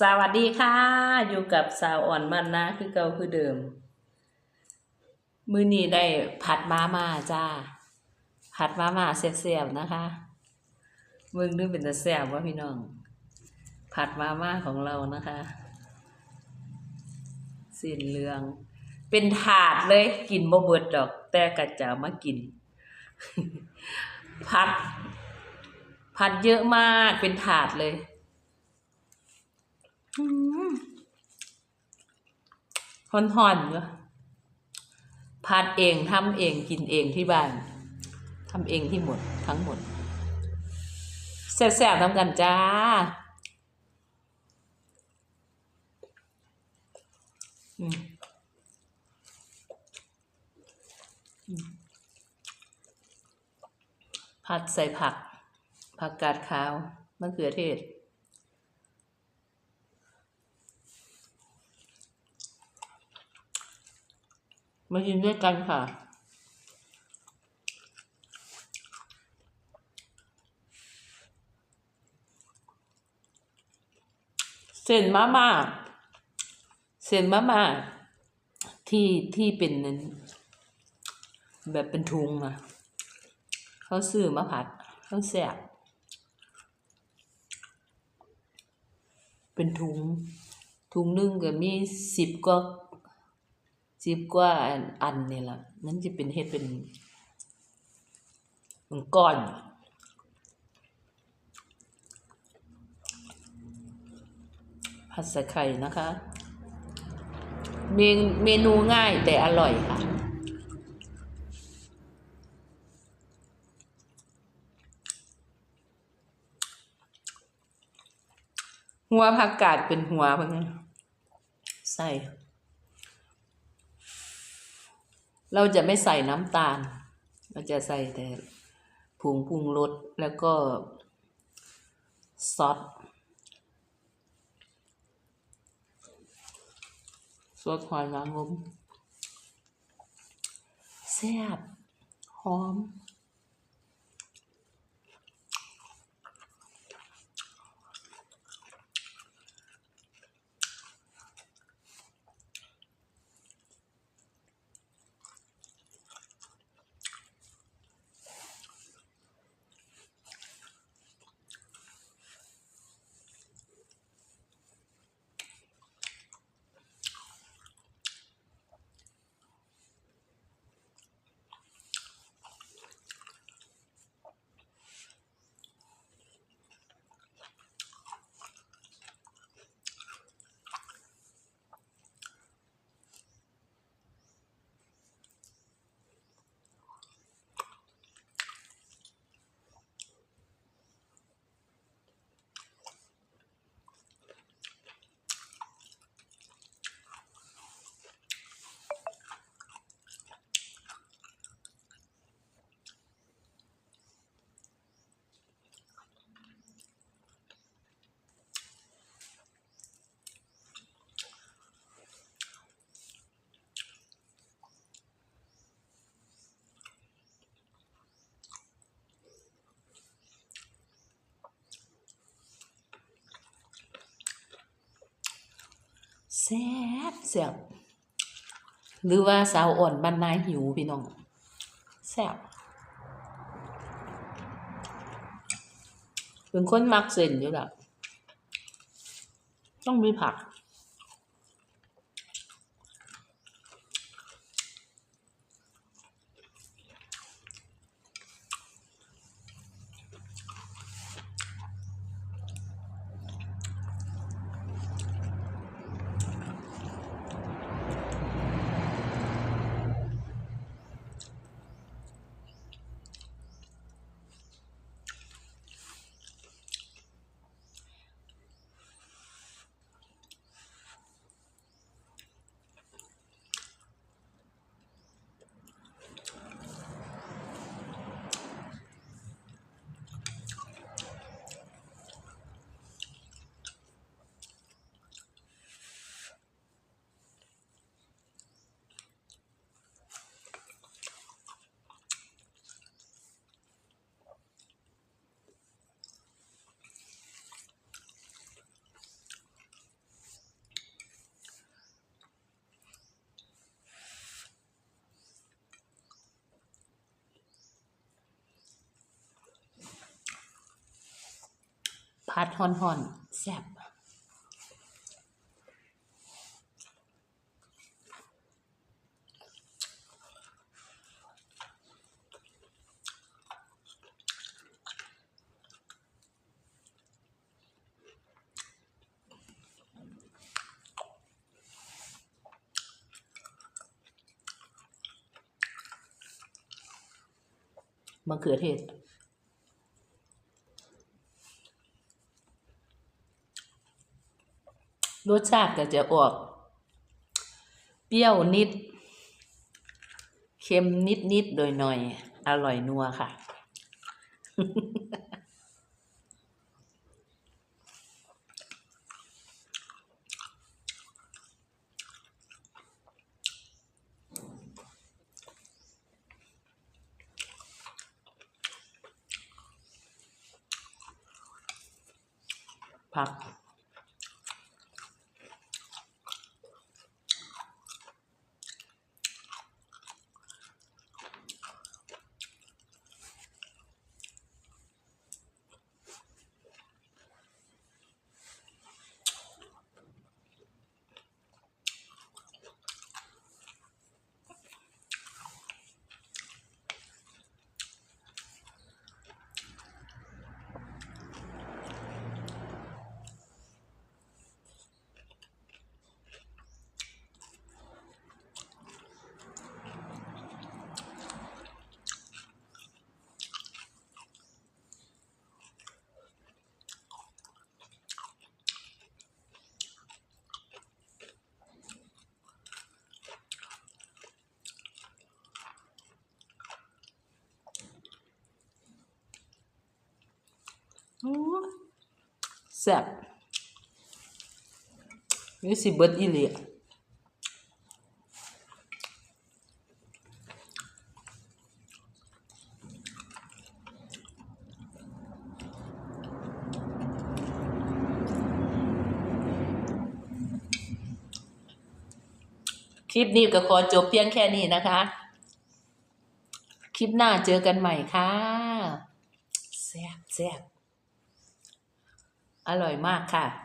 สวัสดีค่ะ อยู่กับสาวอ่อนมันนะ คือเก่าคือเดิม มือนี้ได้ผัดมาม่าจ้า ผัดมาม่าแซ่บๆนะคะเบิ่งดูเป็นตาแซ่บว่าพี่น้อง ผัดมาม่าของเรานะคะสีเหลือง เป็นถาดเลยกินบ่เบิดดอก แต่กะจามากิน ผัด ผัดเยอะมากเป็นถาดเลย ห่อนๆอนเนอะผัดเองทำเองกินเองที่บ้านทำเองที่หมดทั้งหมดแซ่บๆทำกันจ้าอืมผัดใส่ผัก ผักกาดขาวมะเขือเทศ มากินด้วยกันค่ะ เส้นมาม่าเส้นมาม่าที่ที่เป็นนั้นแบบเป็นทุงอะเขาซื้อมาผัดเขาแสบเป็นถุงถุงหนึ่งก็มีสิบกว่า สิบกว่าอันนี่ล่ะมันจะเป็นเฮ็ดเป็นเป็นก้อนผัดใส่ไข่นะคะ เมนเมนูง่ายแต่อร่อยค่ะ หัวผักกาดเป็นหัวเพิ่นนะใส่ เราจะไม่ใส่น้ำตาล เราจะใส่แต่ผงปรุงรสแล้วก็ซอสซอสหอยนางรมแซ่บหอม แซ่บแซ่บหรือว่าสาวอ่อนบ้านนายหิวพี่น้องแซ่บเป็นคนมักเส้นอยู่แล้วต้องมีผัก ผัดห่อนๆแซ่บมะเขือเทศ รสชาติก็จะออก เปรี้ยวนิด เค็มนิดนิดๆโดยหน่อย อร่อยนัวค่ะ ผัก อู้ แซ่บนี่สิเบิดอีหลีคลิปนี้ก็ขอจบเพียงแค่นี้นะคะ คลิปหน้าเจอกันใหม่ค่ะแซ่บแซ่บ อร่อยมากค่ะ